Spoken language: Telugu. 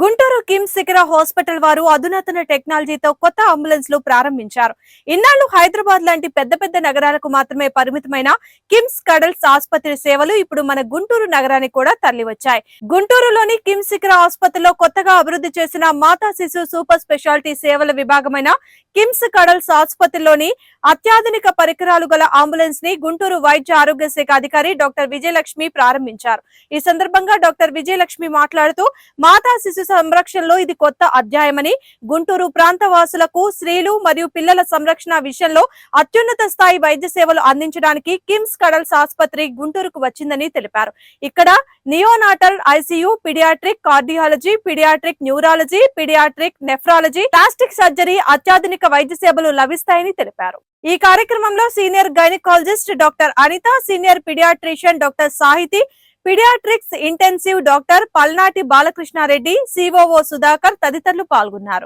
గుంటూరు కిమ్స్ శిఖర హాస్పిటల్ వారు అధునాతన టెక్నాలజీతో కొత్త అంబులెన్స్లు ప్రారంభించారు. ఇన్నాళ్ళు హైదరాబాద్ లాంటి పెద్ద పెద్ద నగరాలకు మాత్రమే పరిమితమైన కిమ్స్ కడల్స్ ఆసుపత్రి సేవలు ఇప్పుడు మన గుంటూరు నగరానికి కూడా తరలివచ్చాయి. గుంటూరులోని కిమ్స్ శిఖర ఆసుపత్రిలో కొత్తగా అభివృద్ధి చేసిన మాతా శిశు సూపర్ స్పెషాలిటీ సేవల విభాగమైన కిమ్స్ కడల్స్ ఆసుపత్రిలోని అత్యాధునిక పరికరాలు గల అంబులెన్స్ని గుంటూరు వైద్య ఆరోగ్య శాఖ అధికారి డాక్టర్ విజయలక్ష్మి ప్రారంభించారు. ఈ సందర్భంగా డాక్టర్ విజయలక్ష్మి మాట్లాడుతూ మాతా శిశు సంరక్షణలో ఇది కొత్త అధ్యాయమని గుంటూరు ప్రాంత వాసులకు స్త్రీలు మరియు పిల్లల సంరక్షణ విషయంలో అత్యున్నత స్థాయి వైద్య సేవలు అందించడానికి కిమ్స్ కడల్స్ ఆసుపత్రి గుంటూరుకు వచ్చిందని తెలిపారు. ఇక్కడ neonatal ICU paediatric cardiology paediatric neurology paediatric nephrology plastic surgery అత్యాధునిక వైద్య సేవలు లభిస్తాయని తెలిపారు. ఈ కార్యక్రమంలో senior gynaecologist doctor Anitha senior paediatrician doctor Sahithi paediatrics intensive doctor Palnati Balakrishna Reddy COO Sudhakar తదితరులు పాల్గొన్నారు.